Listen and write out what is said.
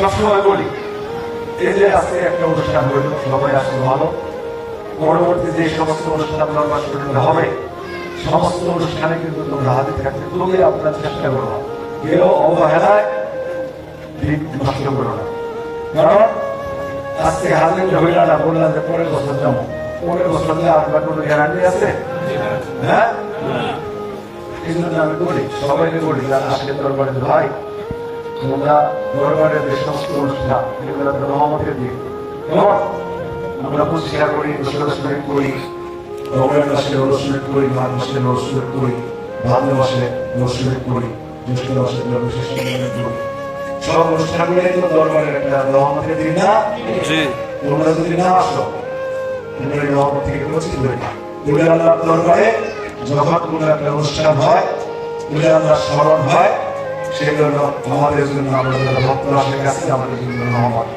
সবসময় বলি এই যে আজকে একটা অনুষ্ঠান হইল সবাই আসলে ভালো। পরবর্তী যে সমস্ত অনুষ্ঠান দরবার শুরু হবে। সমস্ত অনুষ্ঠানে কিন্তু তোমরা হাতে থাকতে তুমি আপনার চেষ্টা করো। কেউ অবহেলায় দিক নষ্ট করো না। কারণ আজকে হাতে হইল না বললাম যে পরের বছর যাব। পরের বছর যে আপনার কোনো গ্যারান্টি আছে? হ্যাঁ? এই জন্য আমি বলি সবাইকে বলি যারা আজকে দরবারে ভাই তোমরা দরবারের যে সমস্ত অনুষ্ঠান এগুলো তো রহমতের দিক? আমরা পুস্তিকা করি রসুলেট করি রমজান মাসে রসুলেট করি মাঘ মাসে রসুলেট করি ভাদ্র মাসে রসুলেট করি জ্যৈষ্ঠ মাসে বিশেষ সব অনুষ্ঠানগুলো তো দরবারের একটা রহমতের দিন না? তোমরা যদি না আসো তোমরা এই রহমত থেকে বঞ্চিত হয়ে যাবে উলে দরবারে যখন কোনো একটা অনুষ্ঠান হয় উলে আল্লাহ স্মরণ হয় সেগুলো আমাদের জন্য আমাদের ভক্তরা কাছে আমাদের জন্য রহমত